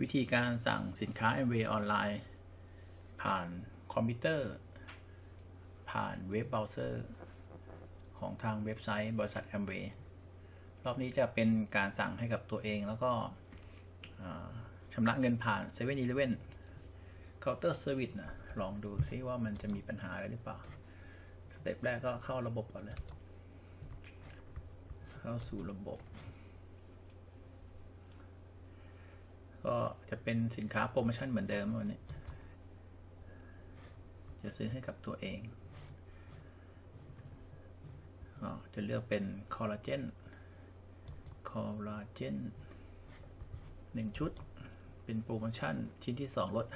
วิธีการสั่งสินค้า MV ออนไลน์ ผ่านคอมพิวเตอร์ ผ่านเว็บเบราว์เซอร์ ของทางเว็บไซต์บริษัท m w a y รอบนี้จะเป็นการสั่งให้กับตัวเองแล้วก็ชำระเงินผ่าน7 e เ e ่ e อีเคาน์เตอร์เซอร์วิสนะลองดูซิว่ามันจะมีปัญหาอะไรหรือเปล่า สเต็ปแรกก็เข้าระบบก่อนเลย เข้าสู่ระบบ ก็จะเป็นสินค้าโปรโมชั่นเหมือนเดิมวันนี้ จะซื้อให้กับตัวเองอ๋อจะเลือกเป็นคอลลาเจน คอลลาเจนหนึ่งชุด เป็นโปรโมชั่นชิ้นที่ 2 ลด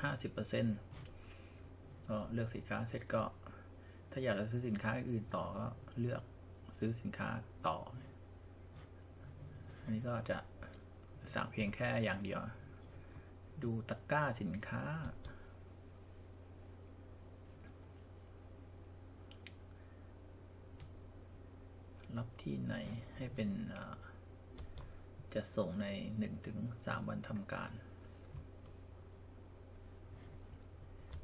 50%ก็เลือกสินค้าเสร็จก็ ถ้าอยากจะซื้อสินค้าอื่นต่อก็เลือกซื้อสินค้าต่อ อันนี้ก็จะสั่งเพียงแค่อย่างเดียว ดูตะกร้าสินค้า รับที่ไหนให้เป็นจะส่งใน 1-3 วันทำการ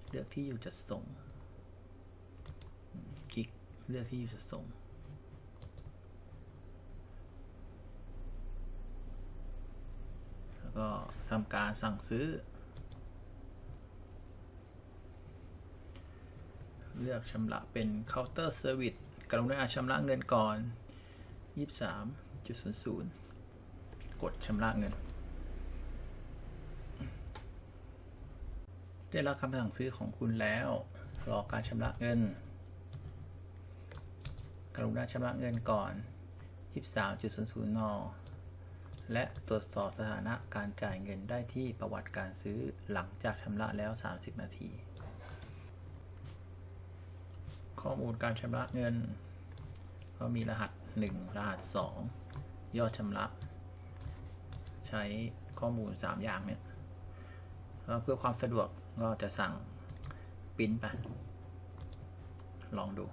เลือกที่อยู่จะส่ง คลิกเลือกที่อยู่จะส่ง แล้ว ก็ทำการสั่งซื้อ เลือกชำระเป็นเคาน์เตอร์เซอร์วิสกรุณาชำระเงินก่อน 23.00 กดชำระเงิน ได้รับคำสั่งซื้อของคุณแล้ว รอการชำระเงิน กรุณาชำระเงินก่อน 23.00 น และตรวจสอบสถานะการจ่ายเงินได้ที่ประวัติการซื้อหลังจากชำระแล้ว 30 นาที ข้อมูลการชำระเงิน ก็มีรหัส 1 รหัส 2 ยอดชำระ ใช้ข้อมูล 3 อย่างเนี่ยเพื่อความสะดวกก็จะสั่งปริ้นไป ลองดู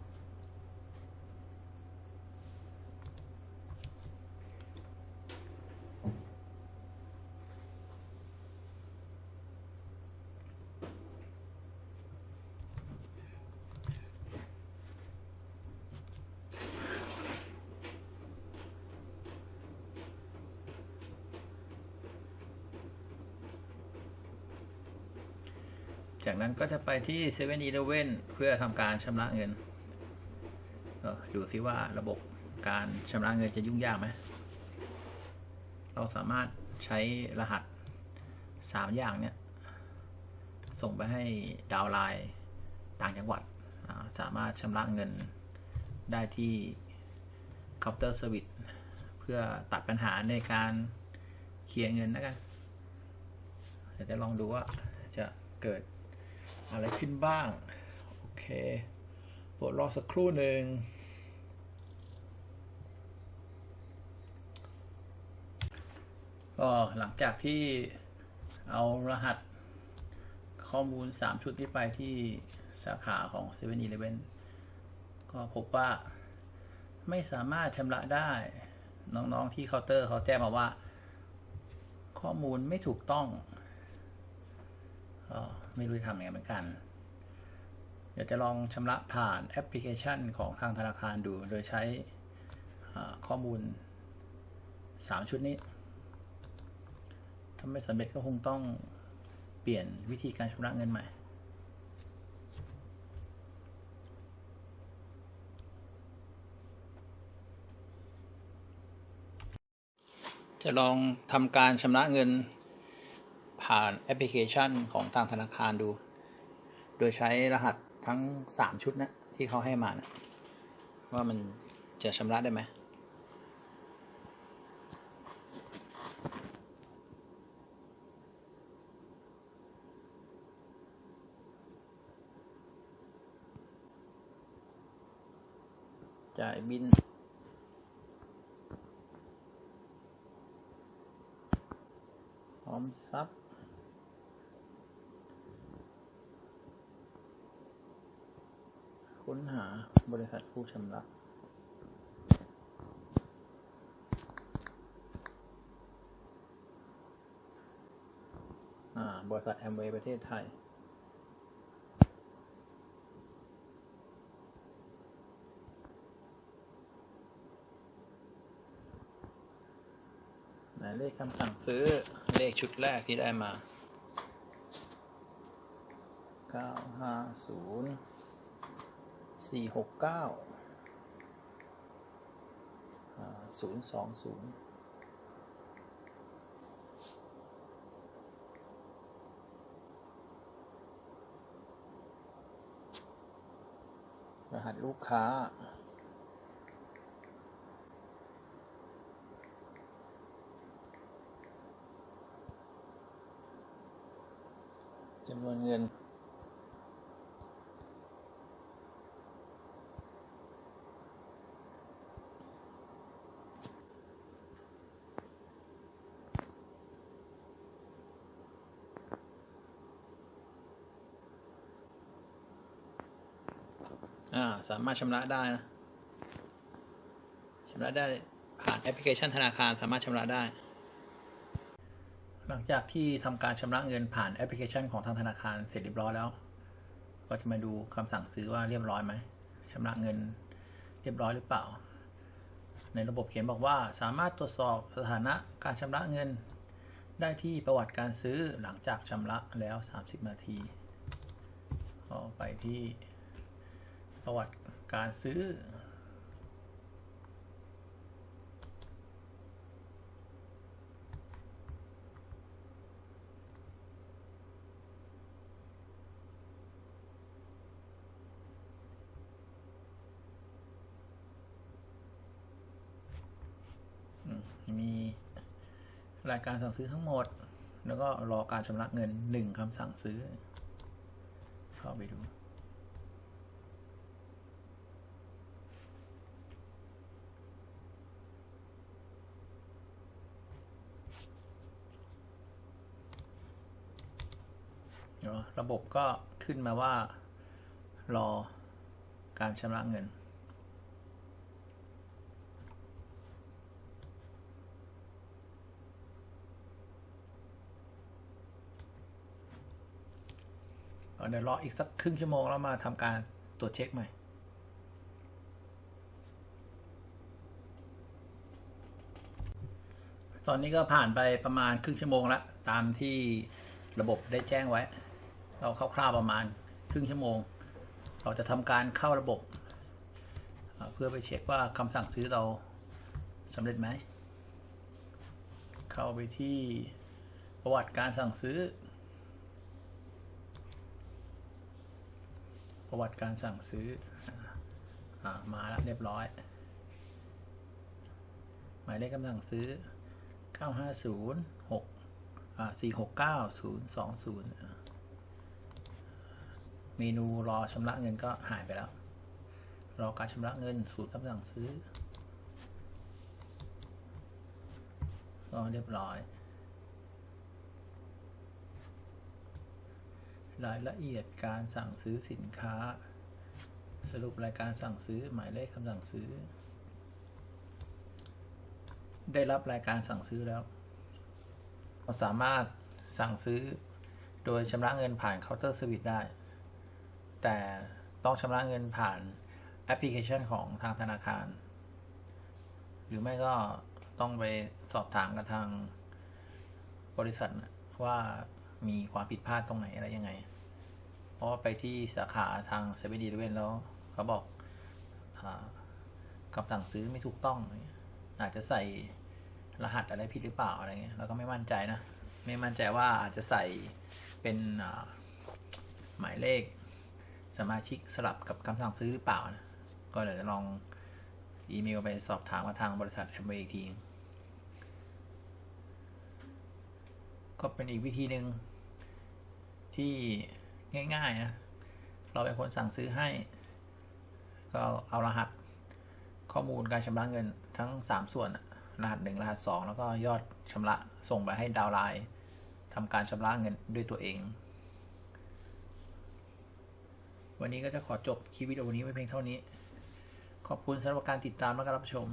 จากนั้นก็จะไปที่7 e เ e ่ e อเพื่อทำการชำระเงินก็ดูซิว่าระบบการชำระเงินจะยุ่งยากไหม เราสามารถใช้รหัส 3 อย่างเนี่ย ส่งไปให้ดาวไลน์ต่างจังหวัด สามารถชำระเงินได้ที่เคาน์เตอร์เซอร์วิสเพื่อตัดปัญหาในการเคลียร์เงินนะกันเดี๋ยวจะลองดูว่าจะเกิด อะไรขึ้นบ้าง โอเคโปรดรอสักครู่หนึ่งก็หลังจากที่เอารหัสข้อมูล 3 ชุดที่ไปที่สาขาของ7 e เ e ่ e อก็พบว่าไม่สามารถชำระได้ น้อง ๆ ที่เคาน์เตอร์เขาแจ้งมาว่า ข้อมูลไม่ถูกต้อง ก็ไม่รู้จะทำยังไงเหมือนกัน เดี๋ยวจะลองชำระผ่านแอปพลิเคชันของทางธนาคารดู โดยใช้ข้อมูล 3 ชุดนี้ถ้าไม่สำเร็จก็คงต้องเปลี่ยนวิธีการชำระเงินใหม่จะลองทำการชำระเงิน ผ่านแอปพลิเคชันของทางธนาคารดู โดยใช้รหัสทั้ง 3 ชุดนะที่เขาให้มานะว่ามันจะชำระได้ไหมจ่ายบิน พร้อมซับ ค้นหาบริษัทผู้ชำระบริษัทแอมเวย์ประเทศไทย หมายเลขคำสั่งซื้อเลขชุดแรกที่ได้มาเก้าห้าศูนย์ สี่หกเก้าศูนย์สองศูนย์รหัสลูกค้าจำนวนเงิน สามารถชำระได้นะชำระได้ผ่านแอปพลิเคชันธนาคารสามารถชำระได้ หลังจากที่ทำการชำระเงินผ่านแอปพลิเคชันของทางธนาคารเสร็จเรียบร้อยแล้ว ก็จะมาดูคำสั่งซื้อว่าเรียบร้อยไหมชำระเงินเรียบร้อยหรือเปล่า ในระบบเขียนบอกว่าสามารถตรวจสอบสถานะการชำระเงิน ได้ที่ประวัติการซื้อหลังจากชำระแล้ว 30 นาทีก็ไปที่ ประวัติการซื้ออืมมีรายการสั่งซื้อทั้งหมด แล้วก็รอการชำระเงินหนึ่งคำสั่งซื้อ เข้าไปดู เดี๋ยวระบบก็ขึ้นมาว่า รอการชำระเงิน เดี๋ยวรออีกสักครึ่งชั่วโมงแล้วมาทำการตรวจเช็คใหม่ตอนนี้ก็ผ่านไปประมาณครึ่งชั่วโมงแล้ว ตามที่ระบบได้แจ้งไว้ เราคร่าวๆประมาณครึ่งชั่วโมง เราจะทำการเข้าระบบ เพื่อไปเช็คว่าคำสั่งซื้อเราสำเร็จไหม เข้าไปที่ประวัติการสั่งซื้อ ประวัติการสั่งซื้ออมาแล้วเรียบร้อย หมายเลขคำสั่งซื้อ 950 6อ่า469 020อ่า เมนูรอชำระเงินก็หายไปแล้ว รอการชำระเงินสูตรคำสั่งซื้อก็เรียบร้อย รายละเอียดการสั่งซื้อสินค้า สรุปรายการสั่งซื้อหมายเลขคำสั่งซื้อ ได้รับรายการสั่งซื้อแล้วเราสามารถสั่งซื้อโดยชำระเงินผ่านเคาน์เตอร์สวิตได้ แต่ต้องชำระเงินผ่านแอปพลิเคชันของทางธนาคาร หรือไม่ก็ต้องไปสอบถามกับทางบริษัทว่ามีความผิดพลาดตรงไหนอะไรยังไง เพราะไปที่สาขาทางเซเว่นดีเวนแล้ว เขาบอกอคำสั่งซื้อไม่ถูกต้อง อาจจะใส่รหัสอะไรผิดหรือเปล่าอะไรเงี้ยเราก็ไม่มั่นใจนะ ไม่มั่นใจว่าอาจจะใส่เป็นหมายเลข สมาชิกสลับกับคำสั่งซื้อหรือเปล่านะ ก็เดี๋ยวจะลองอีเมลไปสอบถามกับทางบริษัทแอมเวย์อีกที ก็เป็นอีกวิธีหนึ่งที่ง่ายๆนะ เราเป็นคนสั่งซื้อให้ ก็เอารหัสข้อมูลการชำระเงินทั้ง 3 ส่วน รหัส 1 รหัส 2 แล้วก็ยอดชำระส่งไปให้ดาวไลน์ทำการชำระเงินด้วยตัวเอง วันนี้ก็จะขอจบคลิปวิดีโอนี้ไว้เพียงเท่านี้ ขอบคุณสำหรับการติดตามและการรับชม